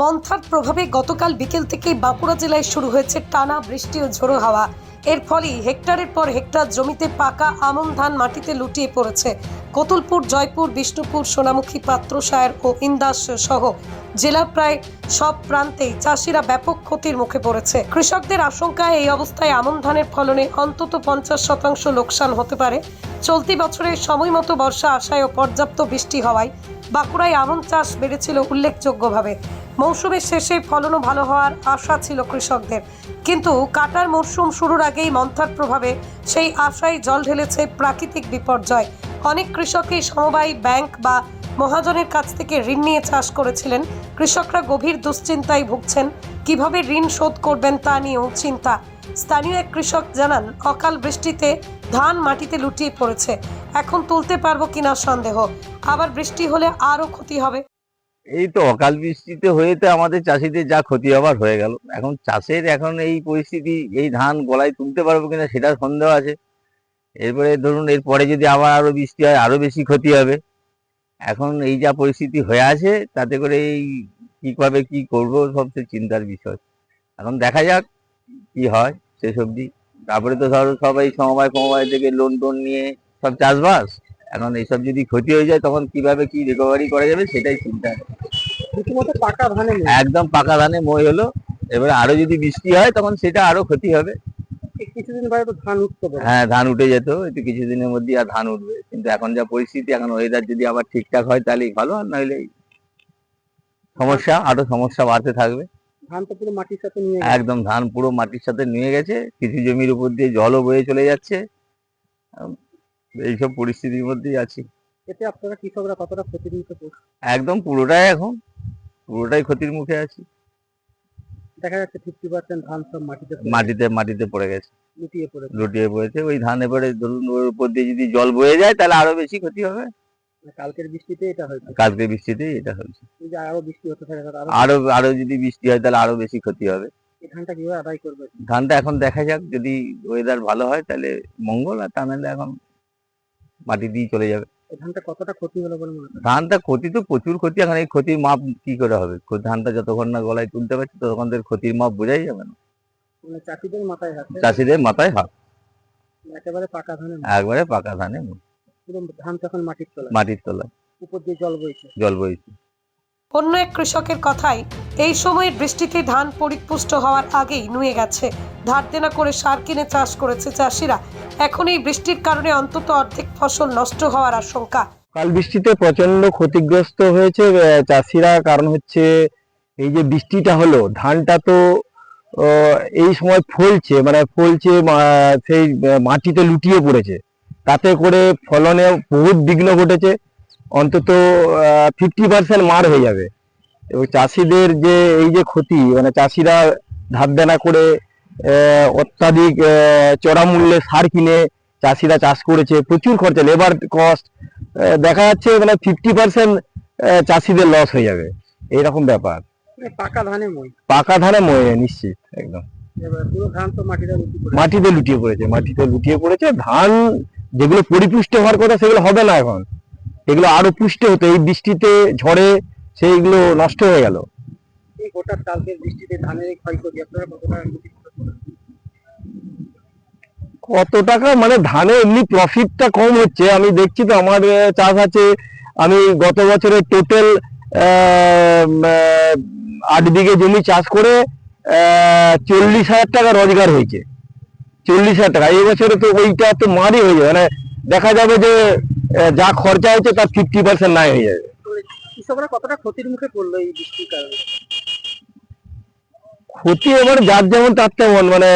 মন্থার প্রভাবে গতকাল বিকেল থেকেই বাঁকুড়া জেলায় শুরু হয়েছে টানা বৃষ্টি ও ঝোড়ো হাওয়া। এর ফলে হেক্টরের পর হেক্টর জমিতে পাকা আমন ধান মাটিতে লুটিয়ে পড়েছে। কতুলপুর, জয়পুর, বিষ্ণুপুর, সোনামুখী, পাত্রসায়র ও ইন্দাস সহ জেলার প্রায় সব প্রান্তেই চাষিরা ব্যাপক ক্ষতির মুখে পড়েছে। কৃষকদের আশঙ্কায় এই অবস্থায় আমন ধানের ফলনে অন্তত পঞ্চাশ শতাংশ লোকসান হতে পারে। চলতি বছরে সময় মতো বর্ষা আসায় ও পর্যাপ্ত বৃষ্টি হওয়ায় বাঁকুড়ায় আমন চাষ বেড়েছিল উল্লেখযোগ্যভাবে। মৌসুমের শেষে ফলনও ভালো হওয়ার আশা ছিল কৃষকদের। কিন্তু কাটার মরশুম শুরুর আগেই মন্থার প্রভাবে সেই আশায় জল ঢেলেছে প্রাকৃতিক বিপর্যয়। অনেক কৃষকই সমবায় ব্যাংক বা মহাজনের কাছ থেকে ঋণ নিয়ে চাষ করেছিলেন। কৃষকরা গভীর দুশ্চিন্তায় ভুগছেন, কীভাবে ঋণ শোধ করবেন তা নিয়েও চিন্তা। স্থানীয় এক কৃষক জানান, অকাল বৃষ্টিতে ধান মাটিতে লুটিয়ে পড়েছে। এখন তুলতে পারব কিনা সন্দেহ। আবার বৃষ্টি হলে আরও ক্ষতি হবে। এই তো অকাল বৃষ্টিতে হয়েতে আমাদের চাষিদের যা ক্ষতি হবার হয়ে গেল। এখন চাষের এখন এই পরিস্থিতি, এই ধান গলায় তুলতে পারব কিনা সেটা সন্দেহ আছে। এরপরে ধরুন এরপরে যদি আবার আরও বৃষ্টি হয়, আরও বেশি ক্ষতি হবে। এখন এই যা পরিস্থিতি হয়ে আছে, তাতে করে এই কীভাবে কি করব সবচেয়ে চিন্তার বিষয়। এখন দেখা যাক কি হয় শেষ অবধি। তারপরে তো ধরো সবাই সমবায় সমবায় থেকে লোন টোন নিয়ে সব চাষবাস। এখন এইসব যদি ক্ষতি হয়ে যায় তখন কীভাবে কি রিকভারি করা যাবে সেটাই চিন্তা। পাকা ধানে একদম পাকা ধানে মই হলো। এবারে আরও যদি বৃষ্টি হয় তখন সেটা আরও ক্ষতি হবে। কিছুদিন পরে তো ধান উঠতে হ্যাঁ ধান উঠে যেত একটু কিছুদিনের মধ্যে আর ধান উঠবে। কিন্তু এখন যা পরিস্থিতি এখন ওয়েদার যদি আবার ঠিকঠাক হয় তাহলেই ভালো আর নইলে সমস্যা আরও সমস্যা বাড়তে থাকবে। ধান তো পুরো মাটির সাথে নিয়ে। একদম ধান পুরো মাটির সাথে নিয়ে গেছে। কিছু জমির উপর দিয়ে জলও বয়ে চলে যাচ্ছে। এইসব পরিস্থিতির মধ্যেই আছি। এতে আপনারা কৃষকরা কতটা ক্ষতি নিতে পড়ছে একদম পুরোটাই এখন পুরোটাই ক্ষতির মুখে আছি। দেখা যাচ্ছে ফিফটি পার্সেন্ট ধান সব মাটিতে মাটিতে মাটিতে পড়ে গেছে। লুটিয়ে পড়েছে। লুটিয়ে পড়েছে ওই ধান এবারে ধরুন ওর উপর দিয়ে যদি জল বয়ে যায় তাহলে আরও বেশি ক্ষতি হবে। কালকের বৃষ্টিতে এটা হয়েছে। কালকে বৃষ্টিতেই এটা হয়েছে। আরও বৃষ্টি হতে থাকে আরও আরও যদি বৃষ্টি হয় তাহলে আরও বেশি ক্ষতি হবে। ধানটা কীভাবে আদায় করবে? ধানটা এখন দেখা যাক যদি ওয়েদার ভালো হয় তাহলে মঙ্গল আর তা এখন মাটি দিয়ে চলে যাবে। ধানটা কতটা ক্ষতি হলো বলে মনে ধানটা ক্ষতি তো প্রচুর ক্ষতি এখন এই ক্ষতির মাপ কি করে হবে? ধানটা যতক্ষণ না গলায় তুলতে পারছি ততক্ষণ ক্ষতির মাপ বোঝাই যাবে না। মানে চাষিদের মাথায় হাতে চাষিদের মাথায় হাত। একেবারে পাকা ধানে একবারে পাকা ধানে পুরো ধান তখন মাটির তলায়। মাটির তলা উপর দিয়ে জল বইছে। জল বইছে। অন্য এক কৃষকের কথাই এই সময়ে বৃষ্টিতে ধান পরিপুষ্ট হওয়ার আগেই নুয়ে গেছে। ধার দেনা করে সার কিনে চাষ করেছে চাষিরা। এখন এই বৃষ্টির কারণে অন্তত অর্ধেক ফসল নষ্ট হওয়ার আশঙ্কা। কাল বৃষ্টিতে প্রচণ্ড ক্ষতিগ্রস্ত হয়েছে চাষিরা। কারণ হচ্ছে, এই যে বৃষ্টিটা হলো, ধানটা তো এই সময় ফলছে মানে ফলছে সেই মাটিতে লুটিয়ে পড়েছে। তাতে করে ফলনে বহুত বিঘ্ন ঘটেছে। অন্তত ফিফটি পার্সেন্ট মার হয়ে যাবে। এবং চাষিদের যে এই যে ক্ষতি মানে চাষিরা ধার দেনা করে আহ, অত্যাধিক চড়া মূল্যে সার কিনে চাষিরা চাষ করেছে প্রচুর খরচা লেবার কস্ট দেখা যাচ্ছে মানে ফিফটি পার্সেন্ট চাষিদের লস হয়ে যাবে। এইরকম ব্যাপার। মানে পাকা ধানে মই। পাকা ধানে ময়ে নিশ্চিত একদম। এবার পুরো ধান তো মাটিতে লুটি পড়ে মাটিতে লুটিয়ে পড়েছে মাটিতে লুটিয়ে পড়েছে। ধান যেগুলো পরিপুষ্ট হওয়ার কথা সেগুলো হবে না এখন। এগুলো আরও পুষ্ট হতো এই বৃষ্টিতে ঝড়ে সেইগুলো নষ্ট হয়ে গেল। কত টাকা মানে ধানে এমনি প্রফিটটা কম হচ্ছে। আমি দেখছি তো আমার চাষ আছে। আমি গত বছরে টোটাল আট বিঘে জমি চাষ করে চল্লিশ হাজার টাকা রোজগার হয়েছে। চল্লিশ হাজার টাকা। এই বছরে তো ওইটা তো মারই হয়ে যাবে। মানে দেখা যাবে যে যা খরচা হয়েছে তার ফিফটি পার্সেন্ট নাই হয়ে যাবে। কৃষকরা কতটা ক্ষতির মুখে পড়ল এই বৃষ্টির কারণে? ক্ষতি এবার যার যেমন তার তেমন মানে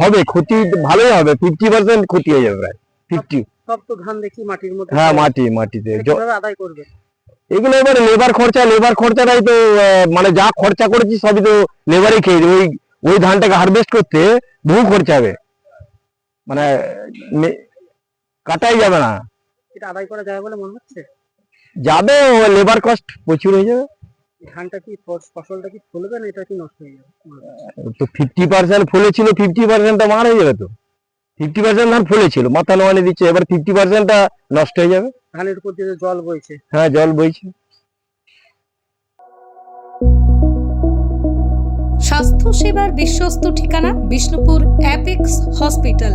হবে ক্ষতি ভালোই হবে ফিফটি পার্সেন্ট ক্ষতি হয়ে যাবে প্রায় ফিফটি সব তো ধান দেখি মাটির মধ্যে। হ্যাঁ মাটি মাটিতে। আদায় করবে? এগুলো এবার লেবার খরচা লেবার খরচাটাই তো মানে যা খরচা করেছি সবই তো লেবারই খেয়ে ওই ওই ধানটাকে হারভেস্ট করতে বহু খরচা হবে। মানে কাটাই যাবে না। এটা আদায় করা যায় বলে মনে হচ্ছে? যাবে লেবার কস্ট প্রচুর হয়ে যাবে। ধানটা কি ফসলটা কি ফলবে না এটা কি নষ্ট হয়ে যাবে? তো ফিফটি পার্সেন্ট ফলেছিল ফিফটি পার্সেন্টটা মার হয়ে যাবে তো। ফিফটি পার্সেন্ট ধান ফলেছিল মাথা নোয়ানি দিচ্ছে এবার ফিফটি পার্সেন্টটা নষ্ট হয়ে যাবে। ধানের উপর দিয়ে জল বইছে। হ্যাঁ জল বইছে। স্বাস্থ্য সেবার বিশ্বস্ত ঠিকানা বিষ্ণুপুর অ্যাপেক্স হসপিটাল